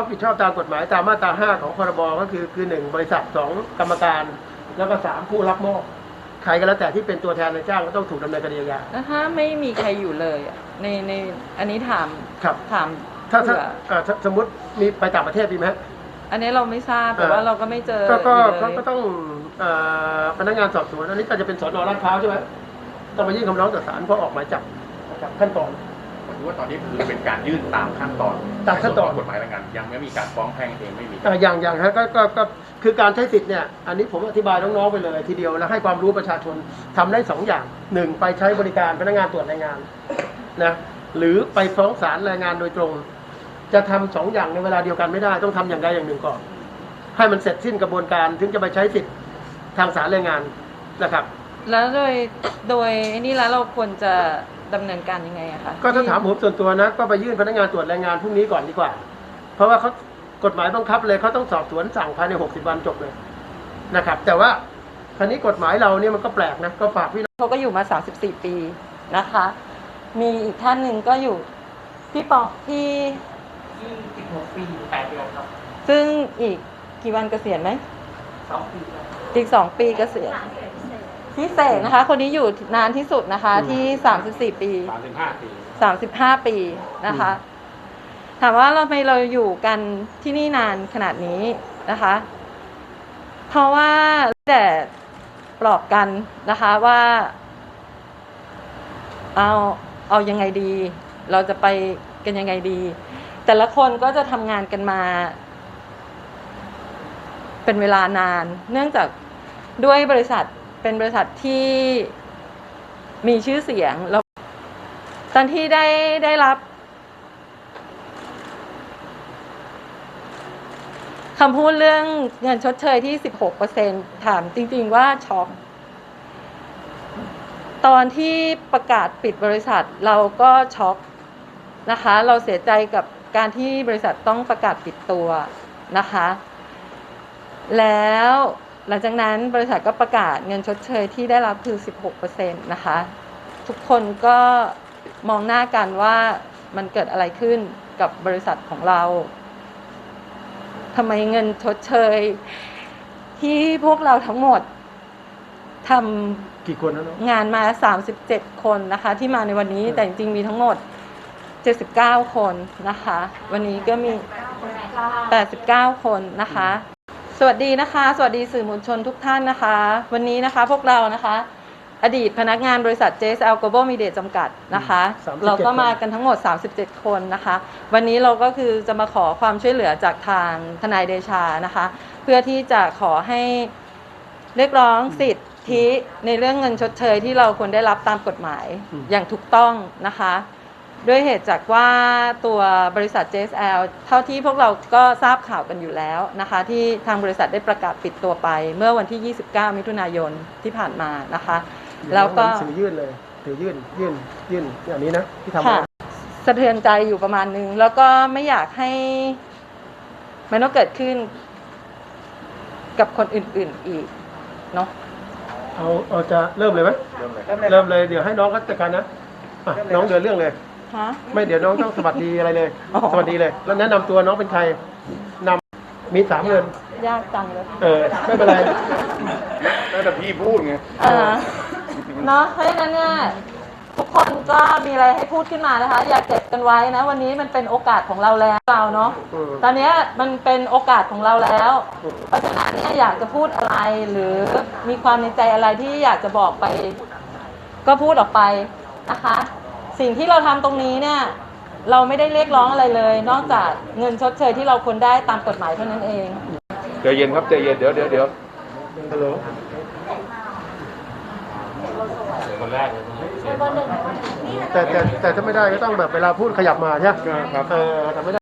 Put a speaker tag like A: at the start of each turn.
A: รับผิดชอบตามกฎหมายตามมาตรา 5 ของพรบก็คือคือหนึ่งบริษัทสองกรรมการ แล้วก็สามผู้รับมอบใครก็แล้วแต่ที่เป็นตัวแทนในจ้างก็ต้องถูกดำเนินคดีอาญา
B: แล้วถ้าไม่มีใครอยู่เลยอะในในอันนี้ถาม
A: ครับ
B: ถาม
A: ถ้าถ้า
B: เผื่อ
A: อ่าถ้าสมมติมีไปต่างประเทศมีไหมฮะ
B: อันนี้เราไม่ทราบแต่
A: เอ่อ
B: ว่าเราก็ไม่เจอ
A: ก็ก็
B: อยู่เล
A: ก็
B: ย
A: ก็ต้องเอ่อพนักงานสอบสวนอันนี้ก็จะเป็นสอนอลาดพร้าวใช่ไหมต้องไปยื่นคำร้องต่อศาลเพราะออกหมายจับนะครับขั้นตอน
C: ผมคิดว่าตอนนี้คือเป็นการยื่นตามขั้นตอน
A: ตามขั้นตอน
C: ใส่วของกฎหมายแรงงานยังไม่มีการฟ้องแพ่งเองไม่มี
A: อ่าอย่างอย่างฮะก็ก็ก็คือการใช้สิทธิ์เนี่ยอันนี้ผมอธิบายน้องๆไปเลยทีเดียวแล้วให้ความรู้ประชาชนทำได้สองอย่างหนึ่งไปใช้บริการพนักงานตรวจแรงงานนะหรือไปฟ้องศาลแรงงานโดยตรง จะทำสองอย่างในเวลาเดียวกันไม่ได้ต้องทำอย่างใดอย่างหนึ่งก่อน ให้มันเสร็จสิ้นกระบวนการถึงจะไปใช้สิทธิ์ทางศาลแรงงานนะครับ
B: แล้วโดยโดยนี่แล้วเราควรจะดำเนินการยังไงอะคะ
A: ก็ถ้าถามผมส่วนตัวนะ ก็ไปยื่นพนักงานตรวจแรงงานพรุ่งนี้ก่อนดีกว่า เพราะว่าเขากฎหมายบังคับเลยเขาต้องสอบสวนสั่งภายใน 60 วันจบเลยนะครับ แต่ว่าคราวนี้กฎหมายเราเนี่ยมันก็แปลกนะก็ฝากพี่น้อง
B: เขาก็อยู่มา 34 ปีนะคะ มีอีกท่านหนึ่งก็อยู่พี่ปอพี่
A: 26ปี8เดือนครับ
B: ซึ่งอีกกี่วันเกษียณไหม
A: 2ปี
B: อีกสองปีเกษียณ พิเศษนะคะ คนนี้อยู่นานที่สุดนะคะ ที่ 34 ปี
C: สามสิบห้าปี
B: 35 ปีนะคะ ถามว่าเราทำไมเราอยู่กันที่นี่นานขนาดนี้นะคะ เพราะว่าแต่ปลอบกันนะคะว่า เอาเอายังไงดี เราจะไปกันยังไงดี แต่ละคนก็จะทำงานกันมา เป็นเวลานาน เนื่องจากด้วยบริษัท เป็นบริษัทที่มีชื่อเสียงแล้วตอนที่ได้ได้รับคำพูดเรื่องเงินชดเชยที่ 16%ถามจริง ๆ ว่าช็อกตอนที่ประกาศปิดบริษัทเราก็ช็อกนะคะ เราเสียใจกับการที่บริษัทต้องประกาศปิดตัวนะคะ แล้ว หลังจากนั้นบริษัทก็ประกาศเงินชดเชยที่ได้รับคือ 16%นะคะ ทุกคนก็มองหน้ากันว่ามันเกิดอะไรขึ้นกับบริษัทของเราทำไมเงินชดเชย ที่พวกเราทั้งหมดทำ
A: กี่คนนะน้อง
B: งานมา 37 คนนะคะ ที่มาในวันนี้แต่จริงๆมีทั้งหมด 79 คนนะคะ วันนี้ก็มี 89 คนนะคะ สวัสดีนะคะ สวัสดีสื่อมวลชนทุกท่านนะคะ วันนี้นะคะพวกเรานะคะ อดีตพนักงานบริษัท JSL Global Media จำกัดนะคะ
A: 37
B: เราก็มากันทั้งหมด 37 คนนะคะ วันนี้เราก็คือจะมาขอความช่วยเหลือจากทางทนายเดชานะคะ เพื่อที่จะขอให้เรียกร้องสิทธิในเรื่องเงินชดเชยที่เราควรได้รับตามกฎหมาย
A: อืม
B: อย่างถูกต้องนะคะ ด้วยเหตุจากว่าตัวบริษัท JSL เท่าที่พวกเราก็ทราบข่าวกันอยู่แล้วนะคะ ที่ทางบริษัทได้ประกาศปิดตัวไป เมื่อวันที่ 29 มิถุนายนที่ผ่านมานะคะ แล้วก็
A: ถือยื่นเลยถือยื่นยื่นยื่นอย่างนี้นะที่ทำ
B: ค่ะ
A: มา
B: สะเทือนใจอยู่ประมาณนึง แล้วก็ไม่อยากให้มันต้องเกิดขึ้นกับคนอื่น ๆอีกเนาะ
A: เอาเอาจะเริ่มเลยไหม
C: เริ่มเลย
A: เริ่มเลยเดี๋ยวให้น้องเขาจัดการนะอะน้องเดินเรื่องเลย
B: ฮะ
A: ไม่เดี๋ยวน้องต้องสวัสดีอะไรเลย
B: อ๋อ
A: สวัสดีเลย แล้วแนะนำตัวน้องเป็นใครนำมีสามเงิน
B: ยากจังเลย
A: เออ ไม่เป็นไร
C: แล้วแต่พี่พูดไง
B: เออเนาะเพราะฉะนั้นเนี่ยทุกคนก็มีอะไรให้พูดขึ้นมานะคะ อย่าเก็บกันไว้นะ วันนี้มันเป็นโอกาสของเราแล้วเราเนาะ
A: อืม
B: ตอนเนี้ยมันเป็นโอกาสของเราแล้ว เพราะฉะนั้นเนี่ยอยากจะพูดอะไรหรือมีความในใจอะไรที่อยากจะบอกไป ก็พูดออกไปนะคะ สิ่งที่เราทำตรงนี้เนี่ยเราไม่ได้เรียกร้องอะไรเลย นอกจากเงินชดเชยที่เราควรได้ตามกฎหมายเท่านั้นเอง
C: ใจเย็นครับใจเย็นเดี๋ยวเดี๋ยวเดี๋ยว
A: ฮัลโหล
C: คนแรกเลย
A: แต่แต่แต่ถ้าไม่ได้ก็ต้องแบบเวลาพูดขยับมาใช่ไหม
C: ครับ
A: เออแต่ไม่ได้